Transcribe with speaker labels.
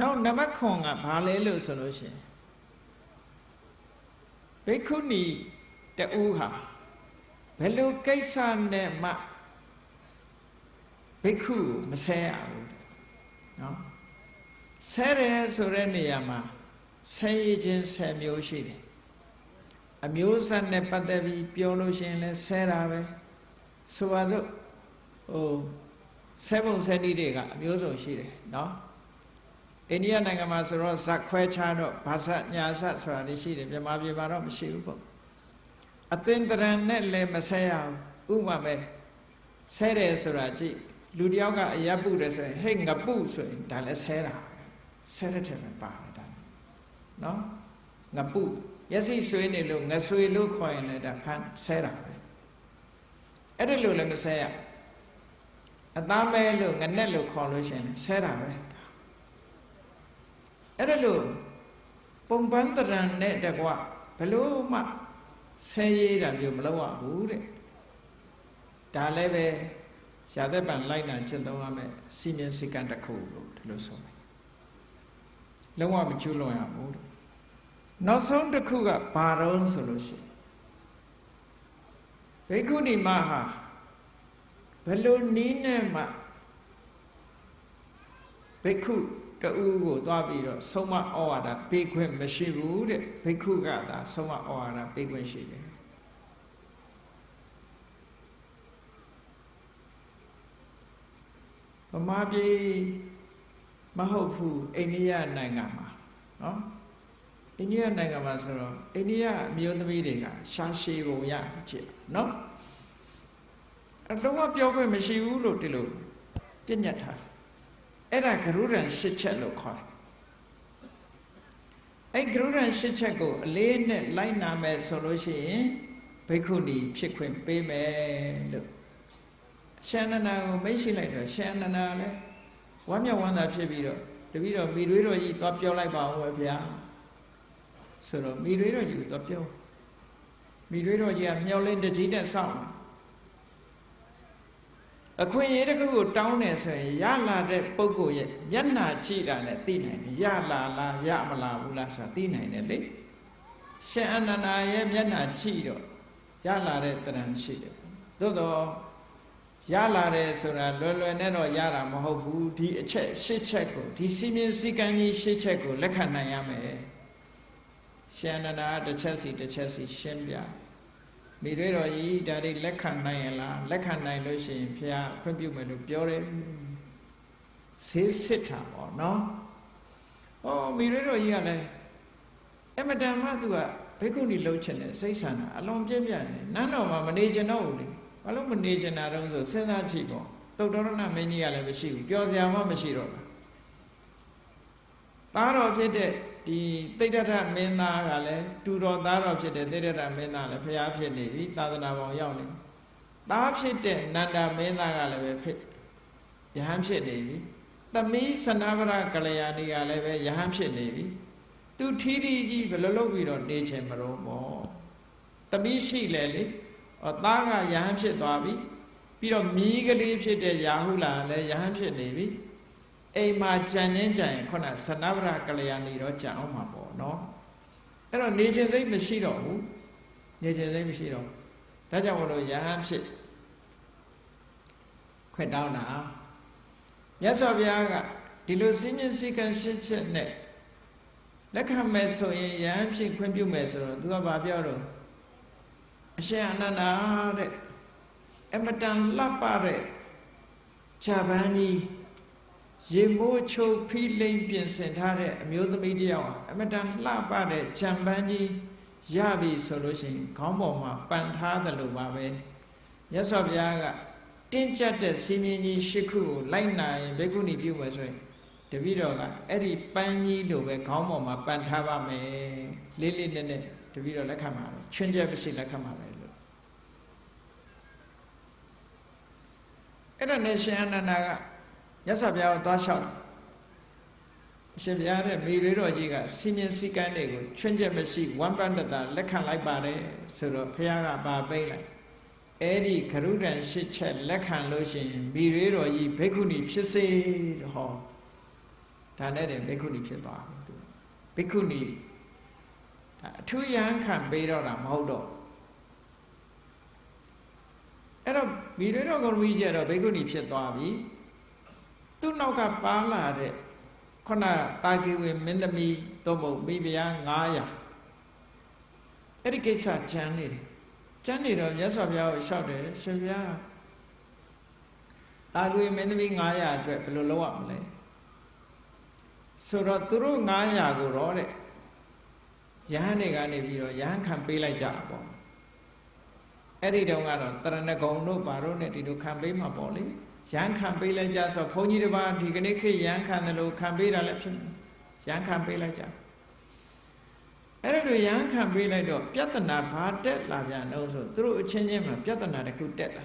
Speaker 1: နောက်နံပါတ်9ကဘာလဲလို့ဆိုလို့ရှိရင်ဘိက္ခုနီတူဟာဘယ်လိုကိစ္စနဲ့မှဘိက္ခုမဆဲရဘူးနော်ဆဲတယ်ဆိုတဲ့နေရာမှာဆဲရခြင်းဆဲမျိုးရှိတယ်အမျိုးဆက်နဲ့ပတ်သက်ပြီးပြောလို့ရှိရင်လည်းဆဲတာပဲဆိုပါစို့ဟိုဆဲပုံဆဲနည်းတွေကအမျိုးစုံရှိတယ်နော် အိန္ဒိယနိုင်ငံမှာဆိုတော့ဇက်ခွဲခြားတော့ဘာဇက်ညာဇက်ဆိုတာရှိတယ်မြန်မာပြည်မှာတော့မရှိဘူးပေါ့အသင်္တရံနဲ့လည်းမဆဲရဘူးဥပမာပဲဆဲတယ်ဆိုတာကြည့်လူတယောက်ကအယပ်ပုတယ်ဆိုရင်ဟဲ့ငပုဆိုရင်ဒါလည်းဆဲတာဆဲတဲ့ထဲမှာပါတယ်ဒါနော်ငပုမျက်စိဆွေးနေလို့ငဆွေလို့ခေါ်ရင်လည်းဒါဖန်ဆဲတာပဲအဲ့ဒါလို့လည်းမဆဲရအသားမဲလို့ငနဲ့လို့ခေါ်လို့ရှိရင်ဆဲတာပဲ အဲ့ဒါလို့ပုံပန်းတရံနဲ့တကွဘလို့မှဆဲရးတာမျိုးမလုပ်ရဘူးတဲ့ဒါလည်းပဲရှားသက်ပံလိုက်နာချက်သုံးရမယ်စီမင်းစိကံတစ်ခုလို့ဒီလိုဆိုမယ်လုံးဝမကျွလွန်ရဘူးတဲ့နောက်ဆုံးတစ်ခုကဘာတုံးဆိုလို့ရှိရင်ဘိက္ခုနီမဟာဘယ်လိုနီးနဲ့မှဘိက္ခု တူကိုသွားပြီးတော့ဆုံးမဩဝါဒပေးခွင့်မရှိဘူးတဲ့ဘိက္ခုကသာဆုံးမဩဝါဒပေးခွင့်ရှိတယ်ဗမာပြည်မဟုတ်ဘူးအိန္ဒိယနိုင်ငံမှာနော်အိန္ဒိယနိုင်ငံမှာဆိုတော့အိန္ဒိယအမျိုးသမီးတွေကရှာရှည်ပုံရကြည့်နော်အတော့ပြောခွင့်မရှိဘူးလို့ဒီလိုပြညတ်ထားတယ် အဲ့ဒါဂရုရံရှစ်ချက်လို့ခေါ်တယ်အဲ့ဂရုရံရှစ်ချက်ကိုအလေးနဲ့လိုက်နာမယ်ဆိုလို့ရှိရင်ဘိက္ခုနီဖြစ်ခွင့်ပေးမယ်လို့ရှန္ဒနာကိုမိတ်ရှိလိုက်တော့ရှန္ဒနာလည်းဝမ်းမြောက်ဝမ်းသာဖြစ်ပြီးတော့တပည့်တော်မိတွေးတော်ကြီးသွားပြောလိုက်ပါဦးပဲဗျာဆိုတော့မိတွေးတော်ကြီးကိုသွားပြောမိတွေးတော်ကြီးကမျောလင်းတကြီးနဲ့စောင့် အခွင့်အရေးတစ်ခုကိုတောင်းတယ်ဆိုရင်ရလာတဲ့ပုဂ္ဂိုလ်ရဲ့မျက်နှာကြည့်တာနဲ့သိနိုင်တယ်ရလာလားရမလာဘူးလားဆိုတာသိနိုင်တယ်လေရှင်အနန္ဒာရဲ့မျက်နှာကြည့်တော့ရလာတဲ့တရံရှိတယ်သို့တော့ရလာတယ်ဆိုတာလွယ်လွယ်နဲ့တော့ရတာမဟုတ်ဘူးဒီအချက်ရှစ်ချက်ကိုဒီစီမင်းစည်းကမ်းကြီးရှစ်ချက်ကိုလက်ခံနိုင်ရမယ်ရှင်အနန္ဒာတစ်ချက်စီတစ်ချက်စီရှင်းပြ မိတွေတော်ကြီးဒါတွေလက်ခံနိုင်ရလားလက်ခံနိုင်လို့ရှိရင်ဖះခွင့်ပြုမယ်လို့ပြောတယ်ဆေးစစ်တာပေါ့နော်ဩမိတွေတော်ကြီးကလည်းအမတန်မှသူကဘိက္ခုနီလှုပ်ချင်တယ်စိတ်ဆန္ဒအလွန်ပြင်းပြတယ်နန်းတော်မှာမနေချင်တော့ဘူးလေဘာလို့မနေချင်တာတုံးဆိုစဉ်းစားကြည့်ပေါ့တုတ်တော်ရဏမင်းကြီးကလည်းမရှိဘူးပြောစရာမှမရှိတော့ဘူးသားတော်ဖြစ်တဲ့ ဒီတိဋ္ဌထမင်းသားကလည်းတူတော်သားတော်ဖြစ်တဲ့တိဋ္ဌထမင်းသားလည်းဖျားဖြစ်နေပြီသာသနာပေါင်းရောက်နေသားဖြစ်တဲ့နန္ဒမင်းသားကလည်းပဲဖြစ်ယဟန်ဖြစ်နေပြီသမီးစနဗရကလျာဏီကလည်းပဲယဟန်ဖြစ်နေပြီသူထီးထီးကြီးဘယ်လိုလုပ်ပြီးတော့နေချင်မလို့ပေါ့သမီးရှိလေလေဟောသားကယဟန်ဖြစ်သွားပြီပြီးတော့မြီးကလေးဖြစ်တဲ့ယာဟုလာလည်းယဟန်ဖြစ်နေပြီ အိမ်မှာကြံငင်းကြံရင်ခုနသနဗရကလျာဏီတော့ကြံအောင်မှာပေါ့နော်အဲ့တော့နေခြင်းစိတ်မရှိတော့ဘူးနေခြင်းစိတ်မရှိတော့ဒါကြောင့်မလို့ယဟန်ဖြစ်ခွင့်တောင်းတာမြတ်စွာဘုရားကဒီလိုစည်းမျဉ်းစည်းကမ်းရှင်းချက်နဲ့လက်ခံမဲ့ဆိုရင်ယဟန်ဖြစ်ခွင့်ပြုမယ်ဆိုတော့သူကဘာပြောတော့အရှင်အနန္ဒာတဲ့အမတန်လှပတဲ့ဂျပန်ကြီး ရေမိုးချုပ်ဖိလိမ့်ပြင်ဆင်ထားတဲ့အမျိုးသမီးတယောက်အမတန်လှပတဲ့ဂျံပန်းကြီးရပြီဆိုလို့ရှိရင်ခေါင်းပေါ်မှာပန်ထားတယ်လို့ပါပဲမြတ်စွာဘုရားကတင်းကျပ်တဲ့စီမင်းကြီးရှစ်ခုကိုလိုက်နိုင်ဘေကုဏီပြုမယ်ဆိုရင်တပည့်တော်ကအဲ့ဒီပန်းကြီးလိုပဲခေါင်းပေါ်မှာပန်ထားပါမယ်လေးလေးနက်နက်တပည့်တော်လက်ခံပါမယ်ချွင်းချက်မရှိလက်ခံပါမယ်လို့အဲ့ဒါနဲ့ရှင်အနန္ဒာက မြတ်စွာဘုရားကိုသွားလျှောက်အရှင်ဘုရားတဲ့မိရွေတော်ကြီးကစီမင်းစည်းကမ်းတွေကိုချွင်းချက်မရှိဝမ်းပန်းတတာလက်ခံလိုက်ပါတယ်ဆိုတော့ဘုရားကပါပိတ်လိုက်အဲ့ဒီဂရုဒံရှစ်ချက်လက်ခံလို့ရှိရင်မိရွေတော်ကြီးဘိက္ခုနီဖြစ်စေဟောဒါနဲ့တင်ဘိက္ခုနီဖြစ်သွားပြီသူဘိက္ခုနီဒါအထူးရဟန်းခံပေးတော့တာမဟုတ်တော့အဲ့တော့မိရွေတော်ဂုံဝီကျတော့ဘိက္ခုနီဖြစ်သွားပြီ သူ့နောက်ကပါလာတဲ့ခုနတာကေဝေမင်းသမီးတော့မဟုတ်မိဖုရား900အဲ့ဒီကိစ္စချမ်းနေတယ်ချမ်းနေတော့မြတ်စွာဘုရားကိုလျှောက်တယ်ရှင်ဘုရားတာကေဝေမင်းသမီး900အတွက်ဘယ်လိုလုပ်ရမလဲဆိုတော့သူတို့900ကိုတော့တဲ့ယဟန်တွေကနေပြီးတော့ယဟန်ခံပေးလိုက်ကြတာပေါ့အဲ့ဒီတုန်းကတော့တရဏဂုံတို့ဘာတို့ ਨੇ ဒီလိုခံပေးမှာပေါ့လေ ယဟန်ခံပေးလိုက်ကြဆိုဘုန်းကြီးတစ်ပါးဒီကနေ့ခေတ်ယဟန်ခံတယ်လို့ခံပေးတာလည်းဖြစ်ယဟန်ခံပေးလိုက်ကြအဲ့ဒါလိုယဟန်ခံပေးလိုက်တော့ပြဿနာဘာတက်လာပြန်တော့ဆိုသူတို့အချင်းချင်းမှာပြဿနာတစ်ခုတက်လာ